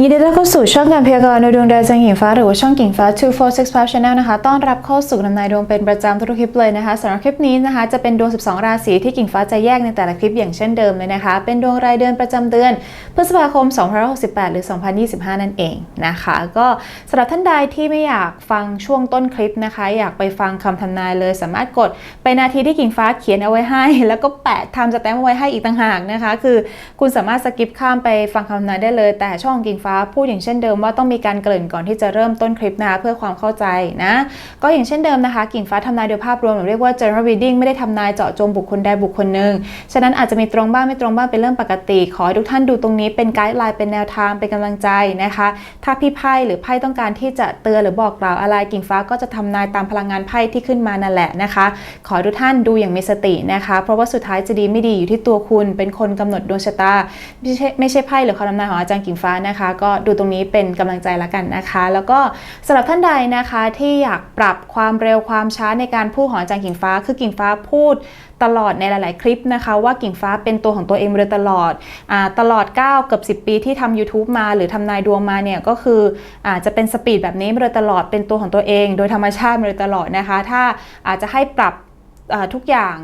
ยินดีต้อนรับเข้าสู่ช่องการพยากรณ์ในดวงดาวจังหญิงฟ้าหรือว่าช่องกิ่งฟ้า 2465 Channel นะคะ ต้อนรับเข้าสู่นำนายดวงเป็นประจำทุกคลิปเลยนะคะสำหรับคลิปนี้นะคะ จะเป็นดวง 12 ราศีที่กิ่งฟ้าจะแยกในแต่ละคลิปอย่างเช่นเดิมเลยนะคะ เป็นดวงรายเดือนประจำเดือน พฤษภาคม 2568 หรือ 2025 นั่นเองนะคะ ก็สำหรับท่านใดที่ไม่อยากฟังช่วงต้นคลิปนะคะ อยากไปฟังคำทำนายเลย สามารถกดไปนาทีที่กิ่งฟ้าเขียนเอาไว้ให้ แล้วก็แปะทำสแตมป์เอาไว้ให้อีกต่างหากนะคะ คือ คุณสามารถสกิปข้ามไปฟังคำทำนายได้เลยแต่ช่องกิ่งฟ้าพูดอย่างเช่นเดิมว่าต้องมีการเกริ่นก่อนที่จะเริ่มต้นคลิปนะคะเพื่อความเข้าใจนะ ก็อย่างเช่นเดิมนะคะ กิ่งฟ้าทำนายโดยภาพรวมหรือเรียกว่า general reading ไม่ได้ทำนายเจาะจงบุคคลใดบุคคลหนึ่งฉะนั้นอาจจะมีตรงบ้างไม่ตรงบ้างเป็นเรื่องปกติ ขอให้ทุกท่านดูตรงนี้เป็นไกด์ไลน์เป็นแนวทางเป็นกำลังใจนะคะ ถ้าพี่ไพ่หรือไพ่ต้องการที่จะเตือนหรือบอกกล่าวอะไรกิ่งฟ้าก็จะทำนายตามพลังงานไพ่ที่ขึ้นมานั่นแหละนะคะ ขอให้ทุกท่านดูอย่างมีสตินะคะ เพราะว่าสุดท้ายจะดีไม่ดีอยู่ที่ตัวคุณเป็นคนกำหนดดวงชะตา ไม่ใช่ไม่ใช่ไพ่หรือคำทำนายของอาจารย์กิ่งฟ้านะคะ ก็ดูตรงนี้เป็นกำลังใจละกันนะคะ แล้วก็สำหรับท่านใดนะคะที่อยากปรับความเร็วความช้าในการพูดของอาจารย์กิ่งฟ้า คือกิ่งฟ้าพูดตลอดในหลาย ๆ คลิปนะคะ ว่ากิ่งฟ้าเป็นตัวของตัวเองมาโดยตลอดอตลอด 9 เกือบ 10 ปีที่ทำ YouTube มา หรือทำนายดวงมาเนี่ยก็คืออาจะเป็นสปีดแบบนี้มาโดยตลอดเป็นตัวของตัวเอง โดยธรรมชาติมาโดยตลอดนะคะ ถ้าอาจจะให้ปรับทุกอย่าง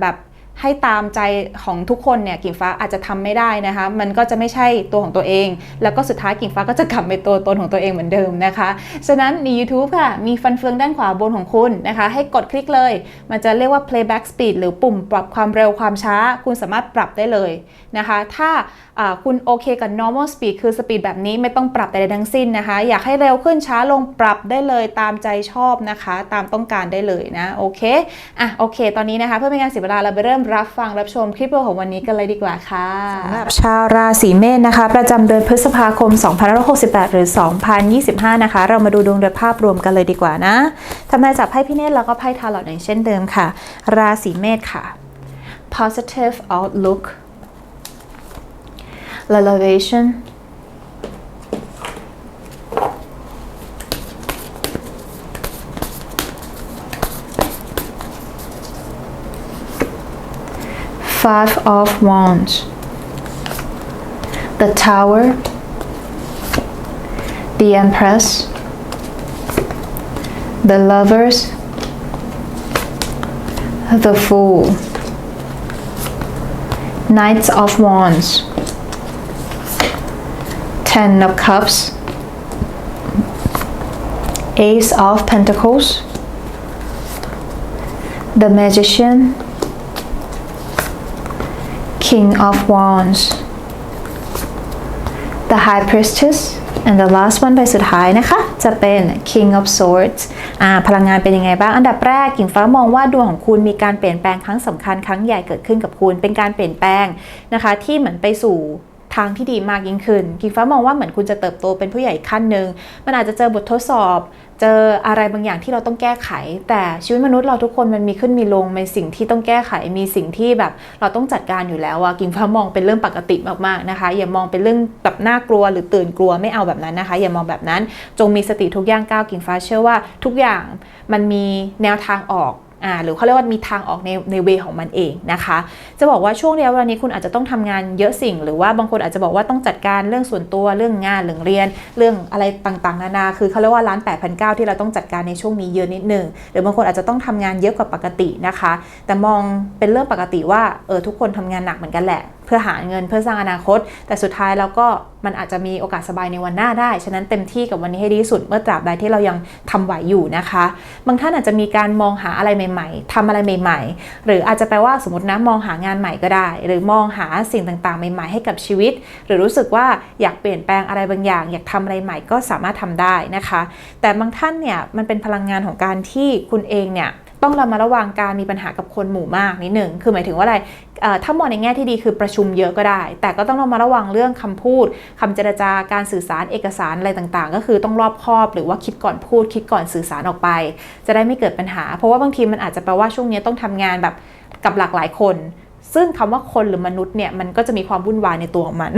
แบบ ให้ตามใจของทุกคนเนี่ยกิ่งฟ้าอาจจะทำไม่ได้นะคะ มันก็จะไม่ใช่ตัวของตัวเอง แล้วก็สุดท้ายกิ่งฟ้าก็จะกลับไปตัวตนของตัวเองเหมือนเดิมนะคะ ฉะนั้นใน YouTube ค่ะ มีฟันเฟืองด้านขวาบนของคุณนะคะ ให้กดคลิกเลย มันจะเรียกว่า playback speed หรือปุ่มปรับความเร็วความช้า คุณสามารถปรับได้เลยนะคะ ถ้าคุณโอเคกับ normal speed คือสปีดแบบนี้ไม่ต้องปรับใดๆทั้งสิ้นนะคะ อยากให้เร็วขึ้นช้าลงปรับได้เลยตามใจชอบนะคะ ตามต้องการได้เลยนะ โอเค อะ โอเค ตอนนี้นะคะ เพื่อไม่ให้การเสียเวลาเราไปเริ่มรับฟังรับชมคลิปวิดีโอของวันนี้กันเลยดีกว่าค่ะสำหรับชาวราศีเมษนะคะ ประจำเดือนพฤษภาคม 2568 หรือ 2025 นะคะ เรามาดูดวงโดยภาพรวมกันเลยดีกว่านะทำนายจากไพ่พิเนตแล้วก็ไพ่ทาร์ลอตอย่างเช่นเดิมค่ะ ราศีเมษค่ะ positive outlook elevation Five of Wands, the Tower, the Empress, the Lovers, the Fool, Knights of Wands, Ten of Cups, Ace of Pentacles, the Magician, King of Wands the High Priestess and the last one ใบสุดท้ายนะคะ จะเป็น King of Swords อ่าพลังงานเป็นยังไงบ้าง อันดับแรกกิ่งฟ้ามองว่าดวงของคุณมีการเปลี่ยนแปลงครั้งสำคัญครั้งใหญ่เกิดขึ้นกับคุณ เป็นการเปลี่ยนแปลงนะคะ ที่เหมือนไปสู่ ทางที่ดีมากยิ่งขึ้นกิ่งฟ้ามองว่าเหมือนคุณจะเติบโตเป็นผู้ใหญ่ขั้นหนึ่งมันอาจจะเจอบททดสอบ เจออะไรบางอย่างที่เราต้องแก้ไข แต่ชีวิตมนุษย์เราทุกคนมันมีขึ้นมีลงมีสิ่งที่ต้องแก้ไขมีสิ่งที่แบบเราต้องจัดการอยู่แล้วอะกิ่งฟ้ามองเป็นเรื่องปกติมากๆนะคะ อย่ามองเป็นเรื่องแบบน่ากลัวหรือตื่นกลัวไม่เอาแบบนั้นนะคะ อย่ามองแบบนั้น จงมีสติทุกย่างก้าวกิ่งฟ้าเชื่อว่าทุกอย่างมันมีแนวทางออก อ่าหรือเขาเรียกว่ามีทางออกในในเวของมันเองนะคะ จะบอกว่าช่วงระยะเวลานี้คุณอาจจะต้องทำงานเยอะสิ่ง หรือว่าบางคนอาจจะบอกว่าต้องจัดการเรื่องส่วนตัวเรื่องงานเรื่องเรียน เรื่องอะไรต่างๆ นานาคือเขาเรียกว่าร้าน8 0 0 9ที่เราต้องจัดการในช่วงนี้เยอะนิดนึงหรือบางคนอาจจะต้องทำงานเยอะกว่าปกตินะคะ แต่มองเป็นเรื่องปกติว่าเออทุกคนทำงานหนักเหมือนกันแหละ พื่อหาเงินเพื่อสร้างอนาคต แต่สุดท้ายแล้วก็มันอาจจะมีโอกาสสบายในวันหน้าได้ ฉะนั้นเต็มที่กับวันนี้ให้ดีที่สุด เมื่อตราบใดที่เรายังทำไหวอยู่นะคะ บางท่านอาจจะมีการมองหาอะไรใหม่ ๆทำอะไรใหม่ ๆ หรืออาจจะแปลว่าสมมตินะมองหางานใหม่ก็ได้ หรือมองหาสิ่งต่างๆ ใหม่ ๆ ให้กับชีวิต หรือรู้สึกว่าอยากเปลี่ยนแปลงอะไรบางอย่าง อยากทำอะไรใหม่ก็สามารถทำได้นะคะ แต่บางท่านเนี่ยมันเป็นพลังงานของการที่คุณเองเนี่ยต้องระมัดระวังการมีปัญหากับคนหมู่มากนิดหนึ่ง คือหมายถึงว่าอะไร ถ้ามองในแง่ที่ดีคือประชุมเยอะก็ได้ แต่ก็ต้องระมัดระวังเรื่องคำพูดคำเจรจาการสื่อสารเอกสารอะไรต่างๆ ก็คือต้องรอบคอบหรือว่าคิดก่อนพูด คิดก่อนสื่อสารออกไป จะได้ไม่เกิดปัญหา เพราะว่าบางทีมันอาจจะแปลว่าช่วงนี้ต้องทำงานแบบกับหลากหลายคน ซึ่งคำว่าคนหรือมนุษย์เนี่ยมันก็จะมีความวุ่นวายในตัวของมัน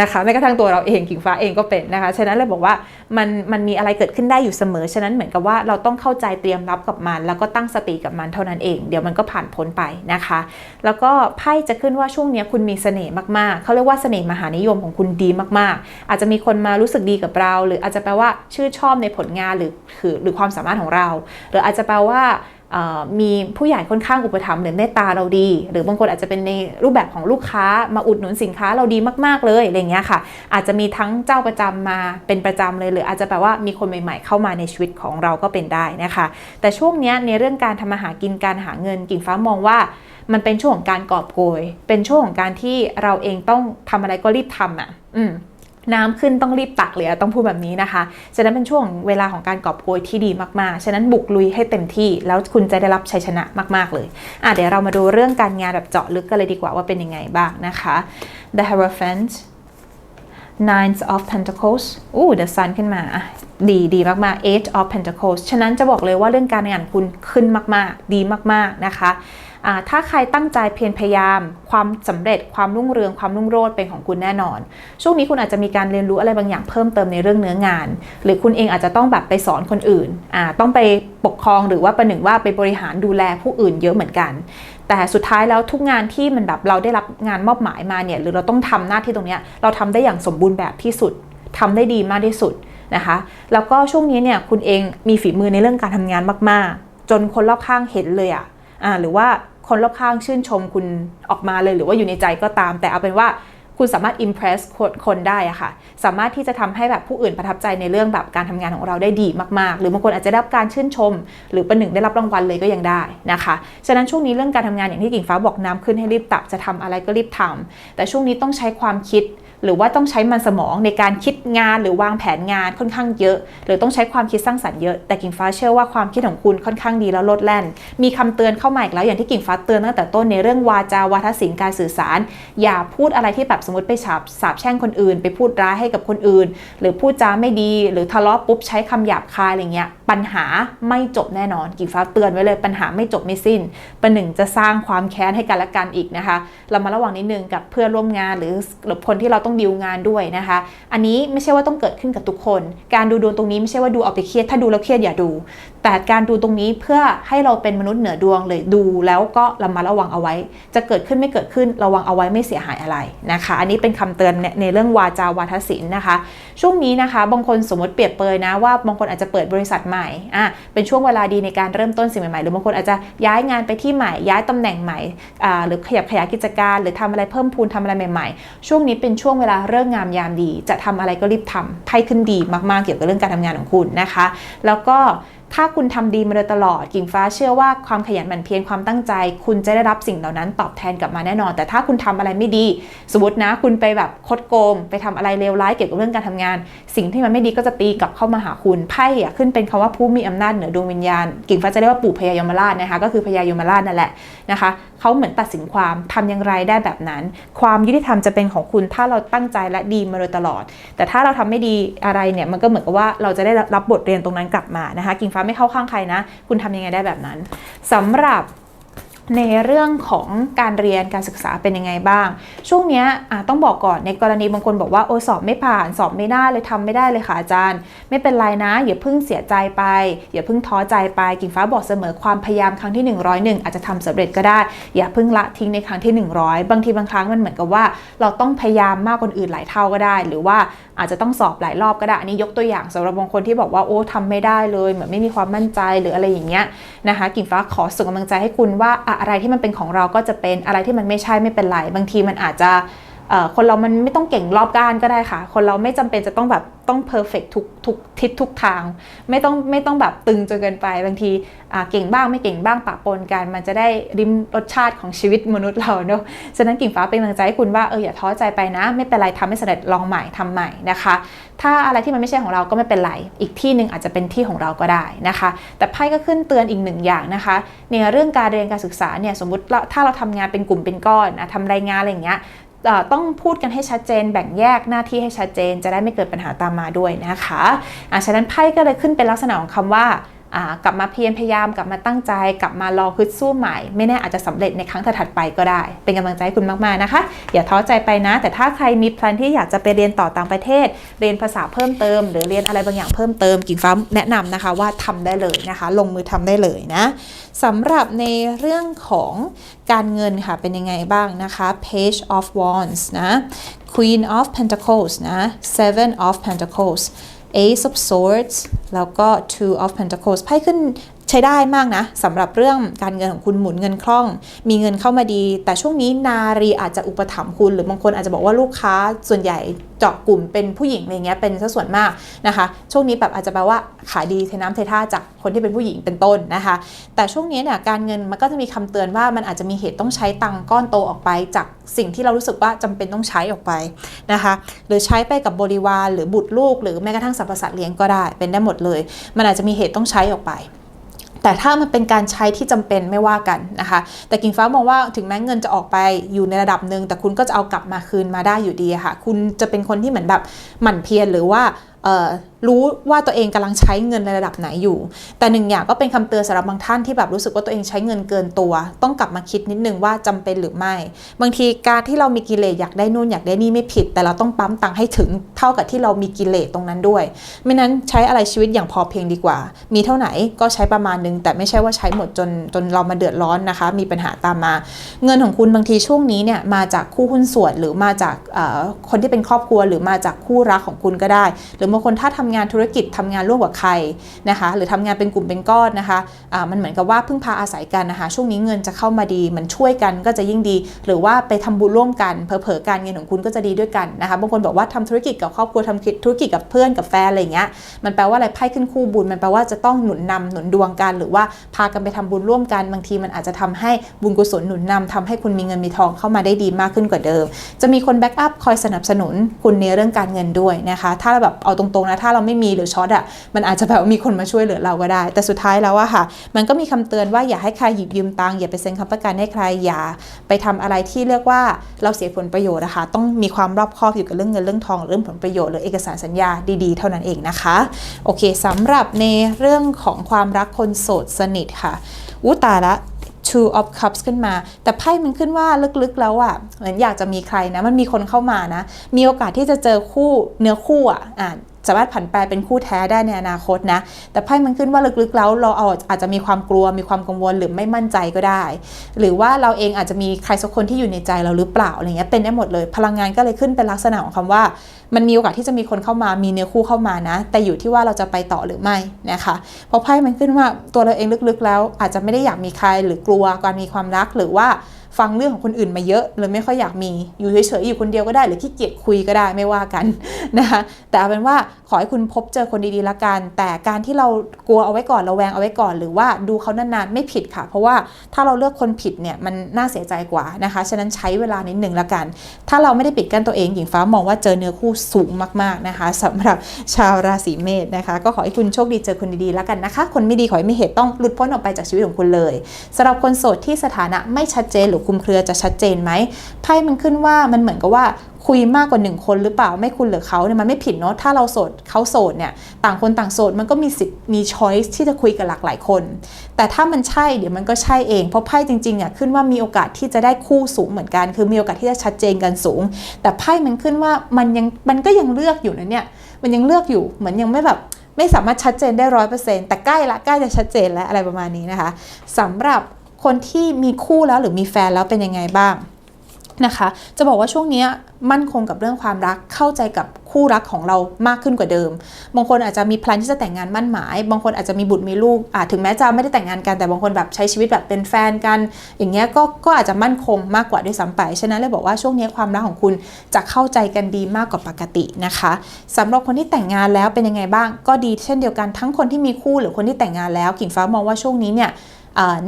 นะคะแม้กระทั่งตัวเราเองกิ่งฟ้าเองก็เป็นนะคะ ฉะนั้นเลยบอกว่ามันมันมีอะไรเกิดขึ้นได้อยู่เสมอ ฉะนั้นเหมือนกับว่าเราต้องเข้าใจเตรียมรับกับมัน แล้วก็ตั้งสติกับมันเท่านั้นเอง เดี๋ยวมันก็ผ่านพ้นไปนะคะ แล้วก็ไพ่จะขึ้นว่าช่วงนี้คุณมีเสน่ห์มากๆ เขาเรียกว่าเสน่ห์มหานิยมของคุณดีมากๆ อาจจะมีคนมารู้สึกดีกับเรา หรืออาจจะแปลว่าชื่นชอบในผลงานหรือหรือความสามารถของเรา หรืออาจจะแปลว่า มีผู้ใหญ่ค่อนข้างอุปถัมภ์หรือเมตตาเราดี หรือบางคนอาจจะเป็นในรูปแบบของลูกค้ามาอุดหนุนสินค้าเราดีมาก ๆ เลยอะไรเงี้ยค่ะ อาจจะมีทั้งเจ้าประจำมาเป็นประจำเลย หรืออาจจะแปลว่ามีคนใหม่ ๆ เข้ามาในชีวิตของเราก็เป็นได้นะคะ แต่ช่วงนี้ในเรื่องการทำมาหากินการหาเงินกิ่งฟ้ามองว่ามันเป็นช่วงของการกอบโกย เป็นช่วงของการที่เราเองต้องทำอะไรก็รีบทำอะ อืม น้ำขึ้นต้องรีบตักเลยต้องพูดแบบนี้นะคะฉะนั้นเป็นช่วงเวลาของการกอบโกยที่ดีมากๆ ฉะนั้นบุกลุยให้เต็มที่แล้วคุณจะได้รับชัยชนะมากๆเลยอะเดี๋ยวเรามาดูเรื่องการงานแบบเจาะลึกกันเลยดีกว่าว่าเป็นยังไงบ้างนะคะ The Hierophant Nine of Pentacles อู้ The Sun ขึ้นมาดีดีมากๆ Eight of Pentacles ฉะนั้นจะบอกเลยว่าเรื่องการงานคุณขึ้นมากๆ ดีมากๆนะคะ ถ้าใครตั้งใจเพียรพยายาม ความสำเร็จความรุ่งเรืองความรุ่งโรจน์เป็นของคุณแน่นอน ช่วงนี้คุณอาจจะมีการเรียนรู้อะไรบางอย่างเพิ่มเติมในเรื่องเนื้องาน หรือคุณเองอาจจะต้องแบบไปสอนคนอื่นต้องไปปกครองหรือว่าประหนึ่งว่าไปบริหารดูแลผู้อื่นเยอะเหมือนกัน แต่สุดท้ายแล้วทุกงานที่มันแบบเราได้รับงานมอบหมายมาเนี่ยหรือเราต้องทำหน้าที่ตรงนี้เราทำได้อย่างสมบูรณ์แบบที่สุดทำได้ดีมากที่สุดนะคะแล้วก็ช่วงนี้เนี่ยคุณเองมีฝีมือในเรื่องการทำงานมาก ๆ จนคนรอบข้างเห็นเลยอะ่ะหรือว่า คนรอบข้างชื่นชมคุณออกมาเลย หรือว่าอยู่ในใจก็ตาม แต่เอาเป็นว่าคุณสามารถอิมเพรสคนได้อะค่ะ สามารถที่จะทำให้แบบผู้อื่นประทับใจในเรื่องแบบการทำงานของเราได้ดีมากๆ หรือบางคนอาจจะได้รับการชื่นชม หรือประหนึ่งได้รับรางวัลเลยก็ยังได้นะคะ ฉะนั้นช่วงนี้เรื่องการทำงานอย่างที่กิ่งฟ้าบอกน้ำขึ้นให้รีบตับจะทำอะไรก็รีบทำแต่ช่วงนี้ต้องใช้ความคิด หรือว่าต้องใช้มันสมองในการคิดงานหรือวางแผนงานค่อนข้างเยอะ หรือต้องใช้ความคิดสร้างสรรค์เยอะ แต่กิ่งฟ้าเชื่อว่าความคิดของคุณค่อนข้างดีแล้วลดแล่น มีคำเตือนเข้ามาอีกแล้วอย่างที่กิ่งฟ้าเตือนตั้งแต่ต้นในเรื่องวาจาวาทศิลป์การสื่อสาร อย่าพูดอะไรที่แบบสมมติไปฉาบสาบแช่งคนอื่น ไปพูดร้ายให้กับคนอื่น หรือพูดจาไม่ดี หรือทะเลาะปุ๊บใช้คำหยาบคายอะไรเงี้ยปัญหาไม่จบแน่นอนกิ่งฟ้าเตือนไว้เลยปัญหาไม่จบไม่สิ้นประหนึ่งจะสร้างความแค้นให้กันและกันอีกนะคะ เรามาระวังนิดนึงกับเพื่อนร่วมงานหรือหรือคนที่เราต้องดีลงานด้วยนะคะ อันนี้ไม่ใช่ว่าต้องเกิดขึ้นกับทุกคน การดูดวงตรงนี้ไม่ใช่ว่าดูเอาไปเครียด ถ้าดูแล้วเครียดอย่าดูแต่การดูตรงนี้เพื่อให้เราเป็นมนุษย์เหนือดวงเลยดูแล้วก็ระมัดระวังเอาไว้ จะเกิดขึ้นไม่เกิดขึ้นระวังเอาไว้ไม่เสียหายอะไรนะคะ อันนี้เป็นคำเตือนในเรื่องวาจาวาทศิลป์นะคะ ช่วงนี้นะคะ บางคนสมมติเปรียบเปยนะว่าบางคนอาจจะเปิดบริษัทใหม่อะเป็นช่วงเวลาดีในการเริ่มต้นสิ่งใหม่ๆหรือบางคนอาจจะย้ายงานไปที่ใหม่ ย้ายตำแหน่งใหม่อ่าหรือขยับขยายกิจการ หรือทำอะไรเพิ่มพูนทำอะไรใหม่ ๆ ช่วงนี้เป็นช่วงเวลาเริ่มงามยามดี จะทำอะไรก็รีบทำไพ่ขึ้นดีมากๆเกี่ยวกับเรื่องการทำงานของคุณนะคะ แล้วก็ ถ้าคุณทำดีมาโดยตลอดกิ่งฟ้าเชื่อว่าความขยันหมั่นเพียรความตั้งใจ คุณจะได้รับสิ่งเหล่านั้นตอบแทนกลับมาแน่นอน แต่ถ้าคุณทำอะไรไม่ดี สมมตินะ คุณไปแบบคดโกง ไปทำอะไรเลวร้ายเกี่ยวกับเรื่องการทำงาน สิ่งที่มันไม่ดีก็จะตีกลับเข้ามาหาคุณไพ่อะขึ้นเป็นคำว่าผู้มีอำนาจเหนือดวงวิญญาณ กิ่งฟ้าจะเรียกว่าปู่พญายมราชนะคะก็คือพญายมราชนั่นแหละนะคะเขาเหมือนตัดสินความทำอย่างไรได้แบบนั้น ความยุติธรรมจะเป็นของคุณถ้าเราตั้งใจและดีมาโดยตลอด แต่ถ้าเราทำไม่ดีอะไรเนี่ยมันก็เหมือนกับว่าเราจะได้รับบทเรียนตรงนั้นกลับมานะคะกิ่งฟ้าไม่เข้าข้างใครนะ คุณทำยังไงได้แบบนั้นสำหรับ ในเรื่องของการเรียนการศึกษาเป็นยังไงบ้าง ช่วงนี้ต้องบอกก่อนในกรณีบางคนบอกว่าโอสอบไม่ผ่านสอบไม่ได้เลยทำไม่ได้เลยค่ะอาจารย์ ไม่เป็นไรนะ อย่าเพิ่งเสียใจไป อย่าเพิ่งท้อใจไปกิ่งฟ้าบอกเสมอความพยายามครั้งที่ 101 อาจจะทำสำเร็จก็ได้ อย่าเพิ่งละทิ้งในครั้งที่ 100 บางทีบางครั้งมันเหมือนกับว่า เราต้องพยายามมากคนอื่นหลายเท่าก็ได้ หรือว่าอาจจะต้องสอบหลายรอบก็ได้อันนี้ยกตัวอย่างสำหรับบางคนที่บอกว่าโอ้ทำไม่ได้เลยเหมือนไม่มีความมั่นใจหรืออะไรอย่างเงี้ยนะคะกิ่งฟ้าขอส่งกำลังใจให้คุณว่าอะไรที่มันเป็นของเราก็จะเป็นอะไรที่มันไม่ใช่ไม่เป็นไร บางทีมันอาจจะ คนเรามันไม่ต้องเก่งรอบด้านก็ได้ค่ะ คนเราไม่จำเป็นจะต้องแบบต้องเพอร์เฟกทุกทุกทิศทุกทาง ไม่ต้องไม่ต้องแบบตึงจนเกินไปบางทีเก่งบ้างไม่เก่งบ้างปะปนกันมันจะได้ริมรสชาติของชีวิตมนุษย์เราเนาะฉะนั้นกิ่งฟ้าเป็นกำลังใจให้คุณว่าเอออย่าท้อใจไปนะ ไม่เป็นไรทำให้สำเร็จลองใหม่ทำใหม่นะคะ ถ้าอะไรที่มันไม่ใช่ของเราก็ไม่เป็นไร อีกที่หนึ่งอาจจะเป็นที่ของเราก็ได้นะคะ แต่ไพ่ก็ขึ้นเตือนอีกหนึ่งอย่างนะคะในเรื่องการเรียนการศึกษาเนี่ยสมมติถ้าเราทำงานเป็นกลุ่มเป็นก้อนทำรายงานอะไรอย่างเงี้ย ต้องพูดกันให้ชัดเจน แบ่งแยกหน้าที่ให้ชัดเจน จะได้ไม่เกิดปัญหาตามมาด้วยนะคะอะฉะนั้นไพ่ก็เลยขึ้นเป็นลักษณะของคำว่าอ่า กลับมาเพียรพยายามกลับมาตั้งใจ กลับมาลองฮึดสู้ใหม่ ไม่แน่อาจจะสำเร็จในครั้งถัดไปก็ได้ เป็นกำลังใจให้คุณมากๆนะคะ อย่าท้อใจไปนะ แต่ถ้าใครมีแพลนที่อยากจะไปเรียนต่อต่างประเทศ เรียนภาษาเพิ่มเติม หรือเรียนอะไรบางอย่างเพิ่มเติมกิ่งฟ้าแนะนำนะคะว่าทำได้เลยนะคะ ลงมือทำได้เลยนะสำหรับในเรื่องของการเงินค่ะเป็นยังไงบ้างนะคะ Page of Wands นะ Queen of Pentacles นะ Seven of Pentacles Ace of Swords แล้วก็ Two of Pentacles ไพ่ขึ้น ใช้ได้มากนะสำหรับเรื่องการเงินของคุณหมุนเงินคล่อง มีเงินเข้ามาดี แต่ช่วงนี้นารีอาจจะอุปถัมภ์คุณ หรือบางคนอาจจะบอกว่าลูกค้าส่วนใหญ่เจาะกลุ่มเป็นผู้หญิงอะไรเงี้ยเป็นซะส่วนมากนะคะ ช่วงนี้แบบอาจจะแปลว่าขายดีเทน้ำเทท่าจากคนที่เป็นผู้หญิงเป็นต้นนะคะ แต่ช่วงนี้เนี่ยการเงินมันก็จะมีคำเตือนว่ามันอาจจะมีเหตุต้องใช้ตังก้อนโตออกไป จากสิ่งที่เรารู้สึกว่าจำเป็นต้องใช้ออกไปนะคะ หรือใช้ไปกับบริวารหรือบุตรลูก หรือแม้กระทั่งสรรพสัตว์เลี้ยงก็ได้เป็นได้หมดเลย มันอาจจะมีเหตุต้องใช้ออกไป แต่ถ้ามันเป็นการใช้ที่จำเป็นไม่ว่ากันนะคะ แต่กิ่งฟ้ามองว่าถึงแม้เงินจะออกไปอยู่ในระดับหนึ่งแต่คุณก็จะเอากลับมาคืนมาได้อยู่ดีค่ะ คุณจะเป็นคนที่เหมือนแบบหมั่นเพียรหรือว่า รู้ว่าตัวเองกำลังใช้เงินในระดับไหนอยู่ แต่หนึ่งอย่างก็เป็นคำเตือนสำหรับบางท่านที่แบบรู้สึกว่าตัวเองใช้เงินเกินตัว ต้องกลับมาคิดนิดนึงว่าจำเป็นหรือไม่ บางทีการที่เรามีกิเลสอยากได้นู่นอยากได้นี่ไม่ผิด แต่เราต้องปั๊มตังค์ให้ถึงเท่ากับที่เรามีกิเลสตรงนั้นด้วย ไม่นั้นใช้อะไรชีวิตอย่างพอเพียงดีกว่า มีเท่าไหนก็ใช้ประมาณนึง แต่ไม่ใช่ว่าใช้หมดจนจนเรามาเดือดร้อนนะคะ มีปัญหาตามมา เงินของคุณบางทีช่วงนี้เนี่ยมาจากคู่หุ้นส่วนหรือมาจากคนที่เป็นครอบครัวหรือมาจากคู่รักของคุณก็ได้หรือบางคนถ้าทำงานธุรกิจทำงานร่วมกับใครนะคะ หรือทำงานเป็นกลุ่มเป็นก้อนนะคะอ่ามันเหมือนกับว่าพึ่งพาอาศัยกันนะคะ ช่วงนี้เงินจะเข้ามาดี มันช่วยกันก็จะยิ่งดี หรือว่าไปทำบุญร่วมกันเผลอๆการเงินของคุณก็จะดีด้วยกันนะคะ บางคนบอกว่าทำธุรกิจกับครอบครัวทำธุรกิจกับเพื่อนกับแฟนอะไรเงี้ย มันแปลว่าอะไรไพ่ขึ้นคู่บุญ มันแปลว่าจะต้องหนุนนำหนุนดวงกัน หรือว่าพากันไปทำบุญร่วมกัน บางทีมันอาจจะทำให้บุญกุศลหนุนนำทำให้คุณมีเงินมีทองเข้ามาได้ดีมากขึ้นกว่าเดิม จะมีคนแบ็กอัพคอยสนับสนุนคุณในเรื่องการเงินด้วยนะคะ ถ้าแบบเอาตรงๆนะถ้าเราไม่มีหรือช็อตอะมันอาจจะแบบมีคนมาช่วยเหลือเราก็ได้ แต่สุดท้ายแล้วอะค่ะ มันก็มีคำเตือนว่าอย่าให้ใครหยิบยืมตังค์อย่าไปเซ็นคำประกันให้ใครอย่า ไปทำอะไรที่เรียกว่าเราเสียผลประโยชน์นะคะต้องมีความรอบคอบอยู่กับเรื่องเงินเรื่องทองเรื่องผลประโยชน์หรือเอกสารสัญญาดีๆ เท่านั้นเองนะคะโอเคสำหรับในเรื่องของความรักคนโสดสนิทค่ะอู้ตาละ two of cups ขึ้นมา แต่ไพ่มันขึ้นว่าลึกๆแล้วอะ่ะเหมือนอยากจะมีใครนะ มันมีคนเข้ามานะ มีโอกาสที่จะเจอคู่เนื้อคู่อะอะ สามารถผันแปรเป็นคู่แท้ได้ในอนาคตนะ แต่ไพ่มันขึ้นว่าลึกๆแล้วเราเอาอาจจะมีความกลัวมีความกังวลหรือไม่มั่นใจก็ได้ หรือว่าเราเองอาจจะมีใครสักคนที่อยู่ในใจเราหรือเปล่าอะไรเงี้ยเป็นได้หมดเลย พลังงานก็เลยขึ้นเป็นลักษณะของคำว่า มันมีโอกาสที่จะมีคนเข้ามามีเนื้อคู่เข้ามานะ แต่อยู่ที่ว่าเราจะไปต่อหรือไม่นะคะเพราะไพ่มันขึ้นว่าตัวเราเองลึกๆ แล้วอาจจะไม่ได้อยากมีใครหรือกลัวการมีความรักหรือว่า ฟังเรื่องของคนอื่นมาเยอะเลยไม่ค่อยอยากมีอยู่เฉยๆอยู่คนเดียวก็ได้หรือขี้เกียจคุยก็ได้ไม่ว่ากันนะคะแต่เอาเป็นว่าขอให้คุณพบเจอคนดีๆละกัน แต่การที่เรากลัวเอาไว้ก่อนระแวงเอาไว้ก่อน หรือว่าดูเขานานๆไม่ผิดค่ะ เพราะว่าถ้าเราเลือกคนผิดเนี่ยมันน่าเสียใจกว่านะคะฉะนั้นใช้เวลานิดหนึ่งละกัน ถ้าเราไม่ได้ปิดกั้นตัวเองหญิงฟ้ามองว่าเจอเนื้อคู่สูงมากๆนะคะสำหรับชาวราศีเมษนะคะ ก็ขอให้คุณโชคดีเจอคนดีๆแล้วกันนะคะ คนไม่ดีขอให้ไม่เหตุต้องหลุดพ้นออกไปจากชีวิตของคุณเลยสำหรับคนโสดที่สถานะไม่ชัดเจนหรือคุมเครือจะชัดเจนไหมไพ่มันขึ้นว่ามันเหมือนกับว่าคุยมากกว่าหนึ่งคนหรือเปล่าไม่คุณหรือเขาเนี่ยมันไม่ผิดเนาะถ้าเราโสดเขาโสดเนี่ยต่างคนต่างโสดมันก็มีสิทธิ์มีช้อยส์ที่จะคุยกับหลากหลายคน แต่ถ้ามันใช่เดี๋ยวมันก็ใช่เอง เพราะไพ่จริงๆอะขึ้นว่ามีโอกาสที่จะได้คู่สูงเหมือนกัน คือมีโอกาสที่จะชัดเจนกันสูง แต่ไพ่มันขึ้นว่ามันยังมันก็ยังเลือกอยู่นะเนี่ยมันยังเลือกอยู่เหมือนยังไม่แบบไม่สามารถชัดเจนได้ร้อยเปอร์เซ็นต์แต่ใกล้ละใกล้จะชัดเจนแล้วอะไรประมาณนี้นะคะสำหรับ คนที่มีคู่แล้วหรือมีแฟนแล้วเป็นยังไงบ้างนะคะ จะบอกว่าช่วงนี้มั่นคงกับเรื่องความรักเข้าใจกับคู่รักของเรามากขึ้นกว่าเดิม บางคนอาจจะมีแพลนที่จะแต่งงานมั่นหมาย บางคนอาจจะมีบุตรมีลูกอาจถึงแม้จะไม่ได้แต่งงานกันแต่บางคนแบบใช้ชีวิตแบบเป็นแฟนกัน อย่างเงี้ยก็ก็อาจจะมั่นคงมากกว่าด้วยซ้ำไปฉะนั้นเลยบอกว่าช่วงนี้ความรักของคุณจะเข้าใจกันดีมากกว่าปกตินะคะสำหรับคนที่แต่งงานแล้วเป็นยังไงบ้าง ก็ดีเช่นเดียวกันทั้งคนที่มีคู่หรือคนที่แต่งงานแล้วกิ่งฟ้ามองว่าช่วงนี้เนี่ย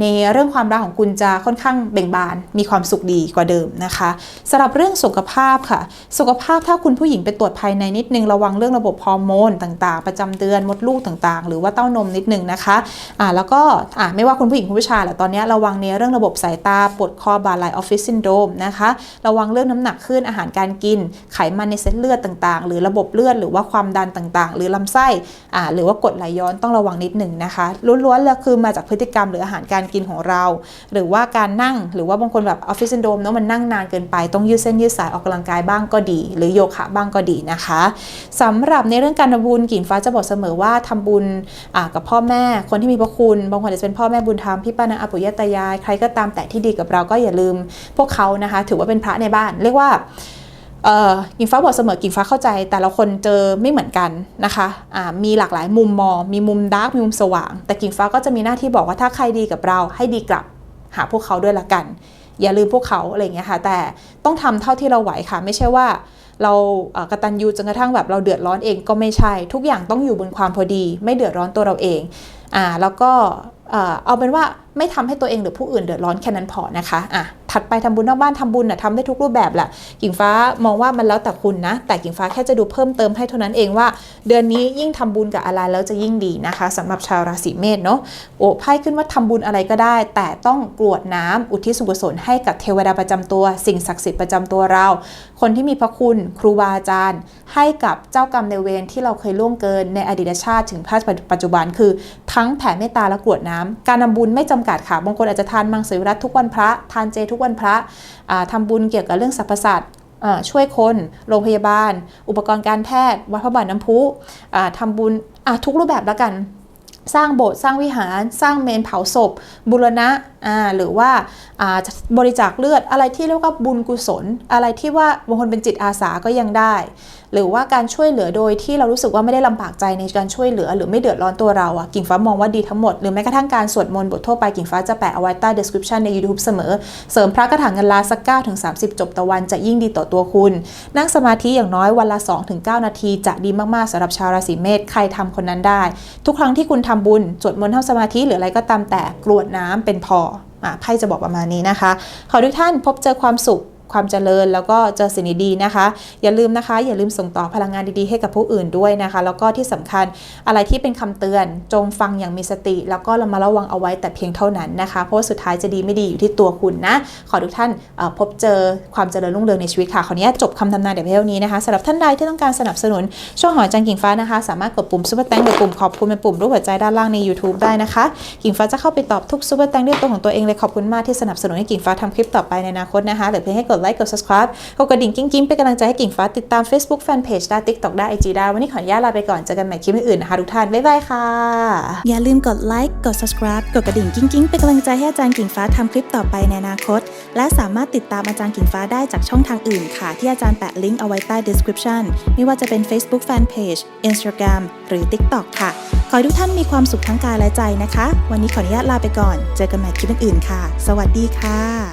ในเรื่องความรักของคุณจะค่อนข้างเบ่งบาน มีความสุขดีกว่าเดิมนะคะสำหรับเรื่องสุขภาพค่ะ สุขภาพถ้าคุณผู้หญิงไปตรวจภายในนิดนึงระวังเรื่องระบบฮอร์โมนต่างๆ ประจำเดือนมดลูกต่างๆ หรือว่าเต้านมนิดนึงนะคะอ่าแล้วก็ไม่ว่าคุณผู้หญิงคุณผู้ชายแหละตอนนี้ระวังในเรื่องระบบสายตาปวดคอบาไหลออฟฟิศซินโดรมนะคะระวังเรื่องน้ำหนักขึ้นอาหารการกิน ไขมันในเส้นเลือดต่างๆ หรือระบบเลือดหรือว่าความดันต่างๆ หรือลำไส้หรือว่ากดไหลย้อนต้องระวังนิดหนึ่งนะคะล้วนๆเลยคือมาจากพฤติกรรมหรือหารการกินของเรา หรือว่าการนั่งหรือว่าบางคนแบบออฟฟิศซินโดมเนาะมันนั่งนานเกินไปต้องยืดเส้นยืดสายออกกำลังกายบ้างก็ดี หรือโยคะบ้างก็ดีนะคะสำหรับในเรื่องการทำบุญกิ่งฟ้าจะบอกเสมอว่าทำบุญกับพ่อแม่คนที่มีพระคุณ บางคนอาจจะเป็นพ่อแม่บุญธรรมพี่ป้านาอาปุยตายายใครก็ตามแต่ที่ดีกับเราก็อย่าลืม พวกเขานะคะ ถือว่าเป็นพระในบ้านเรียกว่า กิ่งฟ้าบอกเสมอกิ่งฟ้าเข้าใจ แต่ละคนเจอไม่เหมือนกันนะคะอ่ามีหลากหลายมุมมอง มีมุมดาร์กมีมุมสว่าง แต่กิ่งฟ้าก็จะมีหน้าที่บอกว่าถ้าใครดีกับเราให้ดีกลับหาพวกเขาด้วยละกัน อย่าลืมพวกเขาอะไรเงี้ยค่ะ แต่ต้องทำเท่าที่เราไหวค่ะ ไม่ใช่ว่าเราเอ่อกตัญญูจนกระทั่งแบบเราเดือดร้อนเองก็ไม่ใช่ ทุกอย่างต้องอยู่บนความพอดี ไม่เดือดร้อนตัวเราเองอ่าแล้วก็เอาเป็นว่า ไม่ทำให้ตัวเองหรือผู้อื่นเดือดร้อนแค่นั้นพอนะคะอะถัดไปทำบุญนอกบ้านทำบุญน่ะทำได้ทุกรูปแบบแหละกิ่งฟ้ามองว่ามันแล้วแต่คุณนะ แต่กิ่งฟ้าแค่จะดูเพิ่มเติมให้เท่านั้นเองว่า เดือนนี้ยิ่งทำบุญกับอะไรแล้วจะยิ่งดีนะคะสำหรับชาวราศีเมษเนาะโอ้ไพ่ขึ้นว่าทำบุญอะไรก็ได้ แต่ต้องกรวดน้ำอุทิศส่วนกุศลให้กับเทวดาประจำตัว สิ่งศักดิ์สิทธิ์ประจำตัวเรา คนที่มีพระคุณครูบาอาจารย์ ให้กับเจ้ากรรมในเวรที่เราเคยล่วงเกินในอดีตชาติถึงปัจจุบันคือ ทั้งแผ่เมตตาและกรวดน้ำการทำบุญไม่จำกัดค่ะ บางคนอาจจะทานมังสวิรัตทุกวันพระ ทานเจทุกวันพระอ่าทำบุญเกี่ยวกับเรื่องสรรพสัตว์ช่วยคน โรงพยาบาล อุปกรณ์การแพทย์ วัดพระบาทน้ำพุอ่าทำบุญทุกรูปแบบแล้วกัน สร้างโบสถ์สร้างวิหาร สร้างเมนเผาศพ บุรณะหรือว่าอ่าบริจาคเลือดอะไรที่เรียกว่าบุญกุศล อะไรที่ว่าบางคนเป็นจิตอาสาก็ยังได้ หรือว่าการช่วยเหลือโดยที่เรารู้สึกว่าไม่ได้ลำบากใจในการช่วยเหลือ หรือไม่เดือดร้อนตัวเราอะกิ่งฟ้ามองว่าดีทั้งหมด หรือแม้กระทั่งการสวดมนต์บททั่วไปกิ่งฟ้าจะแปะเอาไว้ใต้ description ใน YouTube เสมอ เสริมพระกระถางเงินลาสัก9ถึง30 จบตะวันจะยิ่งดีต่อตัวคุณ นั่งสมาธิอย่างน้อยวันละ 2-9 นาที จะดีมากๆสำหรับชาวราศีเมษใครทำคนนั้นได้ ทุกครั้งที่คุณทำบุญสวดมนต์ทำสมาธิหรืออะไรก็ตามแต่กรวดน้ำเป็นพออะไพ่จะบอกประมาณนี้นะคะ ขอทุกท่านพบเจอความสุข ความเจริญ แล้วก็เจอสิ่งดีๆนะคะ อย่าลืมนะคะ อย่าลืมส่งต่อพลังงานดีๆให้กับผู้อื่นด้วยนะคะ แล้วก็ที่สำคัญอะไรที่เป็นคำเตือน จงฟังอย่างมีสติ แล้วก็ระมัดระวังเอาไว้แต่เพียงเท่านั้นนะคะ เพราะว่าสุดท้ายจะดีไม่ดีอยู่ที่ตัวคุณนะ ขอทุกท่านพบเจอความเจริญรุ่งเรืองในชีวิตค่ะ ขออนุญาตจบคำทำนายเดี๋ยวเท่านี้นะคะสำหรับท่านใดที่ต้องการสนับสนุนช่องหอจังกิ่งฟ้านะคะ สามารถกดปุ่มซุปเปอร์แตงหรือปุ่มขอบคุณเป็นปุ่มรูปหัวใจด้านล่างใน YouTube ได้นะคะ กิ่งฟ้าจะเข้าไปตอบทุกซุปเปอร์แตงด้วยตัวของตัวเองเลยขอบคุณมากที่สนับสนุนให้กิ่งฟ้าทำคลิปต่อไปในอนาคตนะคะหรือเพียงให้กดไลค์กด subscribe กดกระดิ่งกิ้งกิ้งเป็นกำลังใจให้กิ่งฟ้าติดตาม Facebook Fanpage ได้ TikTok ได้ IG ได้วันนี้ขออนุญาตลาไปก่อนเจอกันใหม่คลิปอื่นๆนะคะทุกท่านบ๊ายบายค่ะอย่าลืมกดไลค์กด subscribe กดกระดิ่งกิ้งกิ้งเป็นกำลังใจให้อาจารย์กิ่งฟ้าทำคลิปต่อไปในอนาคต และสามารถติดตามอาจารย์กิ่งฟ้าได้จากช่องทางอื่นค่ะ ที่อาจารย์แปะลิงก์เอาไว้ใต้ description ไม่ว่าจะเป็น Facebook Fanpage Instagram หรือ TikTok ค่ะ ขอให้ทุกท่านมีความสุขทั้งกายและใจนะคะ วันนี้ขออนุญาตลาไปก่อน เจอกันใหม่คลิปอื่นๆค่ะ สวัสดีค่ะ